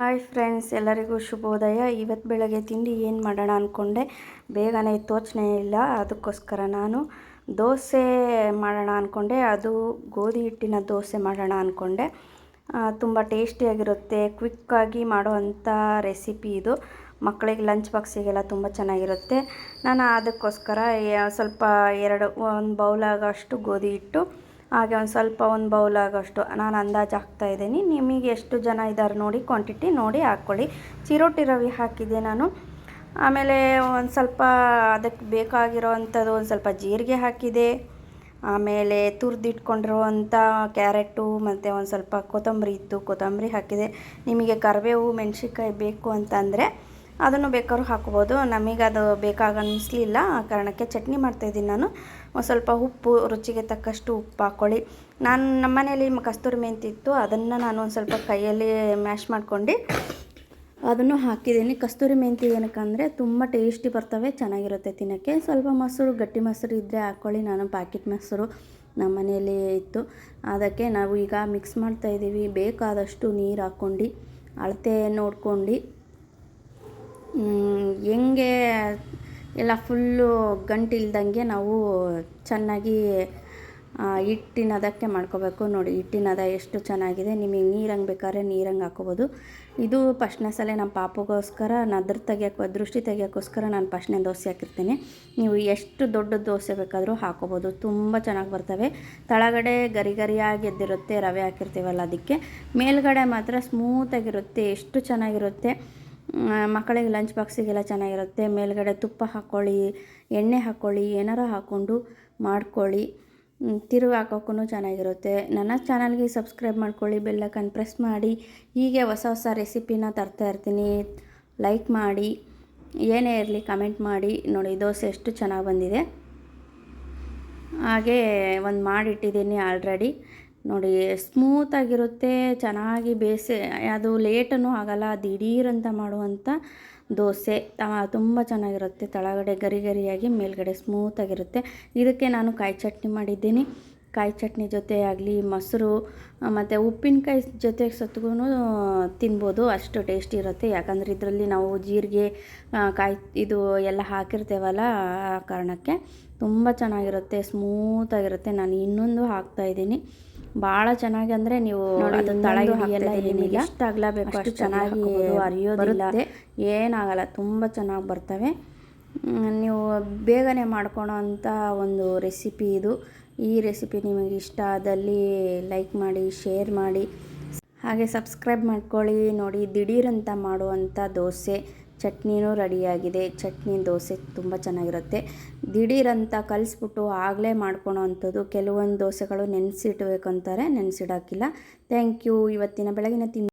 Hi friends ಎಲ್ಲರಿಗೂ ಶುಭೋದಯ. ಇವತ್ತು ಬೆಳಗ್ಗೆ ತಿಂಡಿ ಏನು ಮಾಡೋಣ ಅಂದ್ಕೊಂಡೆ ಬೇಗನೆ ತೋಚನೆ ಇಲ್ಲ, ಅದಕ್ಕೋಸ್ಕರ ನಾನು ದೋಸೆ ಮಾಡೋಣ ಅಂದ್ಕೊಂಡೆ ಅದು ಗೋಧಿ ಹಿಟ್ಟಿನ ದೋಸೆ ಮಾಡೋಣ ಅಂದ್ಕೊಂಡೆ ತುಂಬ ಟೇಸ್ಟಿಯಾಗಿರುತ್ತೆ ಕ್ವಿಕ್ಕಾಗಿ ಮಾಡುವಂಥ ರೆಸಿಪಿ ಇದು. ಮಕ್ಕಳಿಗೆ ಲಂಚ್ ಬಾಕ್ಸಿಗೆಲ್ಲ ತುಂಬ ಚೆನ್ನಾಗಿರುತ್ತೆ. ನಾನು ಅದಕ್ಕೋಸ್ಕರ ಸ್ವಲ್ಪ ಎರಡು, ಒಂದು ಬೌಲಾಗಷ್ಟು ಗೋಧಿ ಹಿಟ್ಟು ಹಾಗೆ ಒಂದು ಸ್ವಲ್ಪ ಒಂದು ಬೌಲ್ ಆಗೋಷ್ಟು ನಾನು ಅಂದಾಜು ಹಾಕ್ತಾ ಇದ್ದೀನಿ. ನಿಮಗೆ ಎಷ್ಟು ಜನ ಇದ್ದಾರೆ ನೋಡಿ ಕ್ವಾಂಟಿಟಿ ನೋಡಿ ಹಾಕ್ಕೊಳ್ಳಿ. ಚಿರೋಟಿ ರವೆ ಹಾಕಿದ್ದೆ ನಾನು. ಆಮೇಲೆ ಒಂದು ಸ್ವಲ್ಪ ಅದಕ್ಕೆ ಬೇಕಾಗಿರೋವಂಥದ್ದು ಒಂದು ಸ್ವಲ್ಪ ಜೀರಿಗೆ ಹಾಕಿದೆ. ಆಮೇಲೆ ತುರಿದಿಟ್ಕೊಂಡಿರುವಂಥ ಕ್ಯಾರೆಟು, ಮತ್ತು ಒಂದು ಸ್ವಲ್ಪ ಕೊತ್ತಂಬರಿ ಇತ್ತು. ಕೊತ್ತಂಬರಿ ಹಾಕಿದೆ. ನಿಮಗೆ ಕರಿಬೇವು, ಮೆಣಸಿನ್ಕಾಯಿ ಬೇಕು ಅಂತಂದರೆ ಅದನ್ನು ಬೇಕಾದ್ರು ಹಾಕ್ಬೋದು. ನಮಗೆ ಅದು ಬೇಕಾಗ ಅನ್ನಿಸ್ಲಿಲ್ಲ ಆ ಕಾರಣಕ್ಕೆ ಚಟ್ನಿ ಮಾಡ್ತಾಯಿದ್ದೀನಿ ನಾನು. ಒಂದು ಸ್ವಲ್ಪ ಉಪ್ಪು, ರುಚಿಗೆ ತಕ್ಕಷ್ಟು ಉಪ್ಪು ಹಾಕ್ಕೊಳ್ಳಿ. ನಾನು ನಮ್ಮ ಮನೇಲಿ ಕಸ್ತೂರಿ ಮೆಂತಿ ಇತ್ತು. ಅದನ್ನು ನಾನು ಒಂದು ಸ್ವಲ್ಪ ಕೈಯಲ್ಲಿ ಮ್ಯಾಶ್ ಮಾಡ್ಕೊಂಡು ಅದನ್ನು ಹಾಕಿದ್ದೀನಿ. ಕಸ್ತೂರಿ ಮೆಂತಿ ಏನಕ್ಕಂದರೆ ತುಂಬ ಟೇಸ್ಟಿ ಬರ್ತವೆ, ಚೆನ್ನಾಗಿರುತ್ತೆ ತಿನ್ನೋಕ್ಕೆ. ಸ್ವಲ್ಪ ಮೊಸರು, ಗಟ್ಟಿ ಮೊಸರು ಇದ್ದರೆ ಹಾಕ್ಕೊಳ್ಳಿ. ನಾನು ಪ್ಯಾಕೆಟ್ ಮೊಸರು ನಮ್ಮ ಮನೆಯಲ್ಲಿ ಇತ್ತು. ಅದಕ್ಕೆ ನಾವು ಈಗ ಮಿಕ್ಸ್ ಮಾಡ್ತಾಯಿದ್ದೀವಿ. ಬೇಕಾದಷ್ಟು ನೀರು ಹಾಕ್ಕೊಂಡು ಅಳತೆ ನೋಡ್ಕೊಂಡು ಹೆಂಗೆ ಎಲ್ಲ ಫುಲ್ಲು ಗಂಟಿಲ್ದಂಗೆ ನಾವು ಚೆನ್ನಾಗಿ ಹಿಟ್ಟಿನ ಹಿಟ್ಟಿನದಕ್ಕೆ ಮಾಡ್ಕೋಬೇಕು. ನೋಡಿ ಹಿಟ್ಟಿನದ ಎಷ್ಟು ಚೆನ್ನಾಗಿದೆ. ನಿಮಗೆ ನೀರಂಗೆ ಬೇಕಾದ್ರೆ ನೀರಂಗೆ ಹಾಕೋಬೋದು. ಇದು ಫಸ್ಟ್ನೇ ಸಲ ನಮ್ಮ ಪಾಪಗೋಸ್ಕರ ನದ್ರ ತೆಗಿಯೋಕೆ, ದೃಷ್ಟಿ ತೆಗಿಯೋಕ್ಕೋಸ್ಕರ ನಾನು ಫಸ್ಟ್ನೇ ದೋಸೆ ಹಾಕಿರ್ತೀನಿ. ನೀವು ಎಷ್ಟು ದೊಡ್ಡ ದೋಸೆ ಬೇಕಾದರೂ ಹಾಕೋಬೋದು. ತುಂಬ ಚೆನ್ನಾಗಿ ಬರ್ತವೆ. ತಳಗಡೆ ಗರಿ ಗರಿಯಾಗಿ ಎದ್ದಿರುತ್ತೆ, ರವೆ ಹಾಕಿರ್ತೀವಲ್ಲ ಅದಕ್ಕೆ. ಮೇಲ್ಗಡೆ ಮಾತ್ರ ಸ್ಮೂತಾಗಿರುತ್ತೆ ಎಷ್ಟು ಚೆನ್ನಾಗಿರುತ್ತೆ. ಮಕ್ಕಳಿಗೆ ಲಂಚ್ ಬಾಕ್ಸಿಗೆಲ್ಲ ಚೆನ್ನಾಗಿರುತ್ತೆ. ಮೇಲ್ಗಡೆ ತುಪ್ಪ ಹಾಕ್ಕೊಳ್ಳಿ ಎಣ್ಣೆ ಹಾಕ್ಕೊಳ್ಳಿ ಏನಾರ ಹಾಕ್ಕೊಂಡು ಮಾಡ್ಕೊಳ್ಳಿ. ತಿರುವು ಹಾಕೋಕ್ಕೂ ಚೆನ್ನಾಗಿರುತ್ತೆ. ನನ್ನ ಚಾನಲ್ಗೆ ಸಬ್ಸ್ಕ್ರೈಬ್ ಮಾಡ್ಕೊಳ್ಳಿ ಬೆಲ್ಲಕ್ಕನ್ನು ಪ್ರೆಸ್ ಮಾಡಿ. ಹೀಗೆ ಹೊಸ ಹೊಸ ರೆಸಿಪಿನ ತರ್ತಾ ಇರ್ತೀನಿ. ಲೈಕ್ ಮಾಡಿ. ಏನೇ ಇರಲಿ ಕಮೆಂಟ್ ಮಾಡಿ. ನೋಡಿ, ದೋಸೆ ಎಷ್ಟು ಚೆನ್ನಾಗಿ ಬಂದಿದೆ. ಹಾಗೆ ಒಂದು ಮಾಡಿಟ್ಟಿದ್ದೀನಿ ಆಲ್ರೆಡಿ ನೋಡಿ ಸ್ಮೂತಾಗಿರುತ್ತೆ ಚೆನ್ನಾಗಿ ಬೇಸೆ, ಅದು ಲೇಟನ್ನು ಆಗಲ್ಲ, ದಿಢೀರಂತ ಮಾಡುವಂಥ ದೋಸೆ ತುಂಬ ಚೆನ್ನಾಗಿರುತ್ತೆ, ತಳಗಡೆ ಗರಿ ಗರಿಯಾಗಿ ಮೇಲ್ಗಡೆ ಸ್ಮೂತಾಗಿರುತ್ತೆ ಇದಕ್ಕೆ ನಾನು ಕಾಯಿ ಚಟ್ನಿ ಮಾಡಿದ್ದೀನಿ. ಕಾಯಿ ಚಟ್ನಿ ಜೊತೆ ಆಗಲಿ, ಮೊಸರು ಮತ್ತು ಉಪ್ಪಿನಕಾಯಿ ಜೊತೆ ಸತ್ಗೂ ತಿನ್ಬೋದು, ಅಷ್ಟು ಟೇಸ್ಟಿ ಇರುತ್ತೆ. ಯಾಕಂದರೆ ಇದರಲ್ಲಿ ನಾವು ಜೀರಿಗೆ ಕಾಯಿ ಇದು ಎಲ್ಲ ಹಾಕಿರ್ತೇವಲ್ಲ, ಆ ಕಾರಣಕ್ಕೆ ತುಂಬ ಚೆನ್ನಾಗಿರುತ್ತೆ ಸ್ಮೂತಾಗಿರುತ್ತೆ ನಾನು ಇನ್ನೊಂದು ಹಾಕ್ತಾಯಿದ್ದೀನಿ ಭಾಳ ಚೆನ್ನಾಗಿ ಅಂದರೆ ನೀವು ಅದು ತಳ ಹಿಡಿಯಲ್ಲ ಏನಿಲ್ಲ. ಎಷ್ಟು ಅಗಲ ಅಷ್ಟು ಚೆನ್ನಾಗಿ ಅರಿಯೋದಿಲ್ಲ ಏನಾಗಲ್ಲ ತುಂಬ ಚೆನ್ನಾಗಿ ಬರ್ತವೆ. ನೀವು ಬೇಗನೆ ಮಾಡ್ಕೊಳೋ ಅಂಥ ಒಂದು ರೆಸಿಪಿ ಇದು. ಈ ರೆಸಿಪಿ ನಿಮಗೆ ಇಷ್ಟ ಆದಲ್ಲಿ ಲೈಕ್ ಮಾಡಿ ಶೇರ್ ಮಾಡಿ. ಹಾಗೆ ಸಬ್ಸ್ಕ್ರೈಬ್ ಮಾಡ್ಕೊಳ್ಳಿ. ನೋಡಿ ದಿಢೀರಂತ ಮಾಡುವಂಥ ದೋಸೆ. ಚಟ್ನಿನೂ ರೆಡಿಯಾಗಿದೆ. ಚಟ್ನಿ, ದೋಸೆ ತುಂಬ ಚೆನ್ನಾಗಿರುತ್ತೆ. ದಿಢೀರಂತ ಕಲಿಸ್ಬಿಟ್ಟು ಆಗಲೇ ಮಾಡ್ಕೊಳೋ ಅಂಥದ್ದು ಕೆಲವೊಂದು ದೋಸೆಗಳು ನೆನೆಸಿಡಬೇಕಂತಾರೆ, ನೆನೆಸಿಡೋಕ್ಕಿಲ್ಲ. Thank you. ಇವತ್ತಿನ ಬೆಳಗಿನ ತಿಂಡಿ